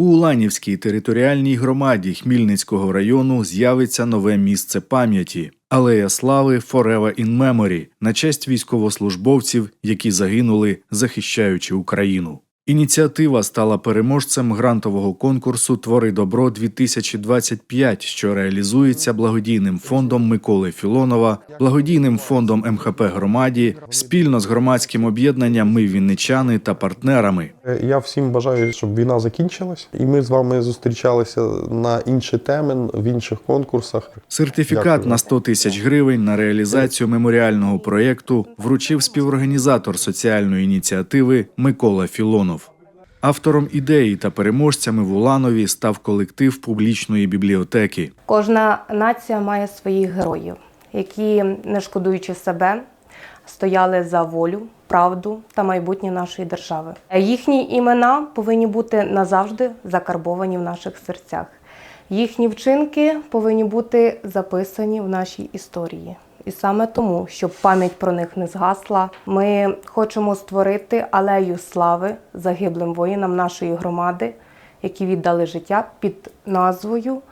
У Уланівській територіальній громаді Хмільницького району з'явиться нове місце пам'яті Алея Слави Forever in Memory на честь військовослужбовців, які загинули, захищаючи Україну. Ініціатива стала переможцем грантового конкурсу Твори добро 2025 що реалізується благодійним фондом Миколи Філонова, благодійним фондом МХП громаді, спільно з громадським об'єднанням Ми Вінничани та партнерами. Я всім бажаю, щоб війна закінчилась, і ми з вами зустрічалися на інші теми в інших конкурсах. Сертифікат Дякую. на 100 тисяч гривень на реалізацію меморіального проєкту вручив співорганізатор соціальної ініціативи Микола Філонов. Автором ідеї та переможцями в Уланові став колектив публічної бібліотеки. Кожна нація має своїх героїв, які, не шкодуючи себе, стояли за волю, правду та майбутнє нашої держави. Їхні імена повинні бути назавжди закарбовані в наших серцях. Їхні вчинки повинні бути записані в нашій історії. І саме тому, щоб пам'ять про них не згасла, ми хочемо створити алею слави загиблим воїнам нашої громади, які віддали життя під назвою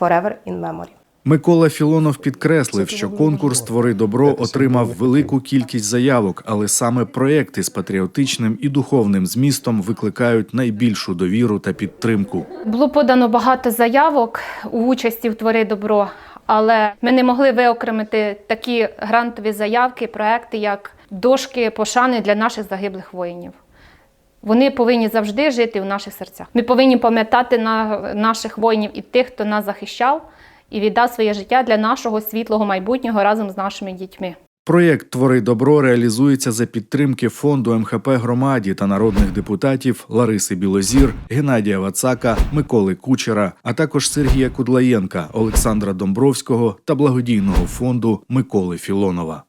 Forever in Memory. Микола Філонов підкреслив, що конкурс Твори добро отримав велику кількість заявок, але саме проекти з патріотичним і духовним змістом викликають найбільшу довіру та підтримку. Було подано багато заявок у участі в Твори добро, але ми не могли виокремити такі грантові заявки, проекти, як дошки пошани для наших загиблих воїнів. Вони повинні завжди жити в наших серцях. Ми повинні пам'ятати на наших воїнів і тих, хто нас захищав і віддав своє життя для нашого світлого майбутнього разом з нашими дітьми. Проєкт Твори добро реалізується за підтримки фонду МХП громаді та народних депутатів Лариси Білозір, Геннадія Вацака, Миколи Кучера, а також Сергія Кудлаєнка, Олександра Домбровського та благодійного фонду Миколи Філонова.